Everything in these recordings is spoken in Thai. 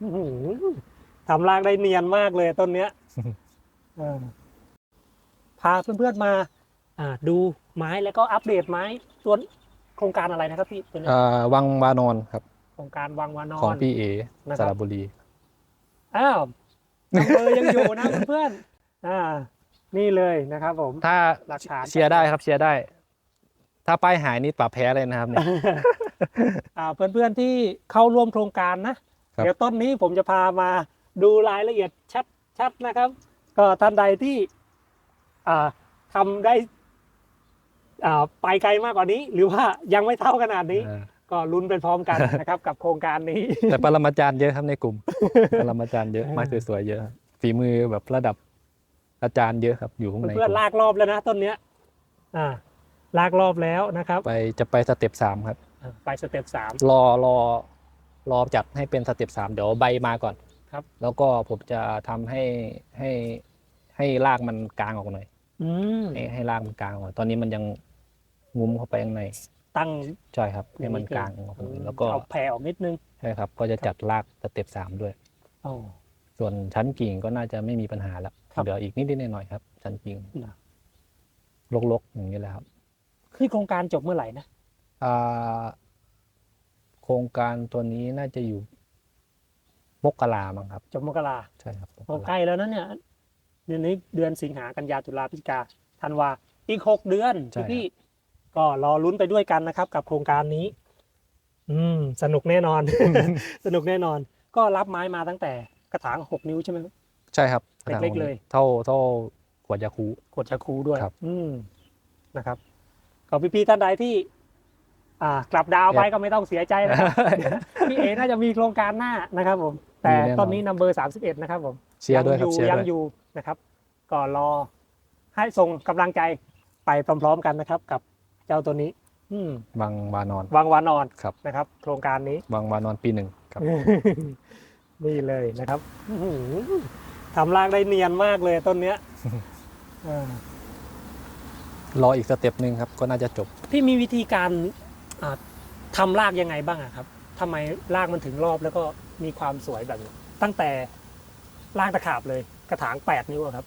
อื้อหือทำรากได้เนียนมากเลยต้นเนี้ยเออพาเพื่อนๆมา อ่า ดูไม้แล้วก็อัปเดตไม้ส่วนโครงการอะไรนะครับพี่ตัวเนี้ยอ่าวังวานอนครับ โครงการวังวานอของน พี่เอนะครับ สระบุรี อ้าวนัมเบอร์ยังอยู่นะ เพื่อนๆอ่า นี่เลยนะครับผม ถ้าหลักฐาน เชียร์ได้ครับเชียร์ได้ ถ้าป้ายหายนี่ปรับแพ้เลยนะครับเนี่ย อ่าเพื่อนๆที่เข้าร่วมโครงการนะครับ เดี๋ยวต้นนี้ผมจะพามาดูรายละเอียดชัดๆนะครับ ก็ท่านใดที่อ่าทำได้อ่าไปไกลมากกว่านี้ หรือว่ายังไม่เท่าขนาดนี้อ่าก็ลุ้นไปพร้อมกันนะครับกับโครงการนี้ แต่ปรมาจารย์เยอะครับในกลุ่มปรมาจารย์เยอะไม้สวยๆเยอะครับฝีมือแบบระดับอาจารย์เยอะครับอยู่ข้างในเพื่อนกลุ่มๆลากรอบแล้วนะต้นเนี้ย อ่า ลากรอบแล้วนะครับ ไปจะไปสเต็ปสามครับอ่าไปสเต็ปสามรอรอ รอจัดให้เป็นสเต็ปสามเดี๋ยวใบมาก่อนครับ แล้วก็ผมจะทำให้ให้ให้รากมันกลางออกหน่อย อืมให้ให้รากมันกลางออกหน่อยตอนนี้มันยังงุ้มเข้าไปข้างในตั้ง ใช่ครับให้มันกลางออกมาแล้วก็เอาแผ่ออกนิดนึงใช่ครับ ก็จะจัดรากสเต็ปสามด้วยอ๋อส่วนชั้นกิ่งก็น่าจะไม่มีปัญหาแล้วครับ เดี๋ยวอีกนิดๆหน่อยๆครับ ชั้นกิ่งนะลกๆอย่างนี้แหละครับคือโครงการจบเมื่อไหร่นะอ่า โครงการตัวนี้น่าจะอยู่มกรามั้งครับจบมกราใช่ครับมโอ้กใกราล้แล้วนะเนี่ยเดือนนี้เดือนสิงหากันยาตุลาพฤศจิกาธันวาอีกหกเดือนพี่ๆก็รอลุ้นไปด้วยกันนะครับ กับโครงการนี้ อืม สนุกแน่นอน สนุกแน่นอน ก็รับไม้มาตั้งแต่กระถางหกนิ้วใช่ไหมครับใช่ครับเล็กๆเลย เท่าเท่าขวดยาคูกดชาคูด้วยครับอืมนะครับก็พี่ๆท่านใดที่ อ่ากลับดาวไปก็ไม่ต้องเสียใจนะครับพี่เอน่าจะมีโครงการหน้านะครับผม แต่ตอนนี้นัมเบอร์สามสิบเอ็ดนะครับผมเชียร์ด้วยครับงอเชียร์ยังด้วยอยู่นะครับ ก็รอให้ส่งกำลังใจไปพร้อมๆกันนะครับ กับเจ้าตัวนี้ อืมวังวานอน วังวานอนครับ นะครับ โครงการนี้วังวานอนปีหนึ่งครับ นี่เลยนะครับอื้อหือทำรากได้เนียนมากเลยต้นเนี้ยอ่ารออีกสเต็ปหนึ่งครับก็น่าจะจบ พี่มีวิธีการอ่า ทำรากยังไงบ้างอะครับทำไมรากมันถึงรอบแล้วก็มีความสวยแบบนี้ตั้งแต่รากตะขาบเลย กระถางแปดนิ้วอะครับ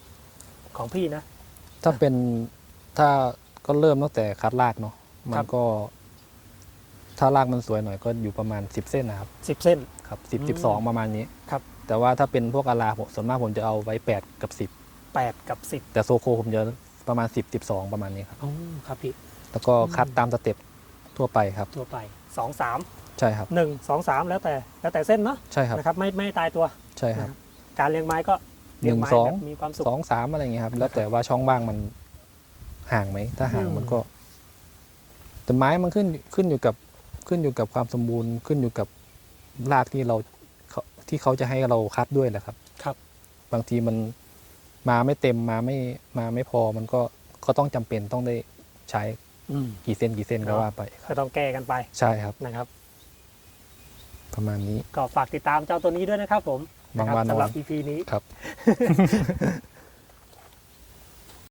ของพี่นะ ถ้าเป็นถ้าก็เริ่มตั้งแต่คัดรากเนาะมัครันบก็ ถ้ารากมันสวยหน่อยก็อยู่ประมาณ10เส้นนะครับสิบเส้นครับอืมสิบสิบสองประมาณนี้ครับ แต่ว่าถ้าเป็นพวกอาราผมส่วนมากผมจะเอาไว้8กับแปดกับสิบ10แต่โซโคผมจะประมาณ10 12ประมาณนี้ครับอ๋อครับพี่แล้วก็อืมคัดตามสเต็ป ทั่วไปครับ ทั่วไปสองสามใช่ครับ หนึ่งสองสามแล้วแต่แล้วแต่เส้นเนาะใช่ครับ นะครับไม่ไม่ตายตัวใช่ครับ นะครับการเลี้ยงไม้ก็เลี้ยงไม้หนึ่งสอง แบบมีความสุข สองสามอะไรอย่างเงี้ยครับ แล้วแต่ว่าช่องว่างมันห่างไหม ถ้าห่างอืม มันก็ แต่ไม้มันขึ้นขึ้นอยู่กับขึ้นอยู่กับความสมบูรณ์ ขึ้นอยู่กับรากที่เราเขาที่เขาจะให้เราคัดด้วยแหละครับ ครับ บางทีมันมาไม่เต็มมาไม่มาไม่พอมันก็ก็ต้องจำเป็นต้องได้ใช้ อืมกี่เส้นกี่เส้นก็เนาะว่าไปคก็รับต้องแก้กันไปใช่ครับ นะครับ ประมาณนี้ ก็ฝากติดตามเจ้าตัวนี้ด้วยนะครับผมบางะครับวานอนสำหรับ EP นี้ ครับ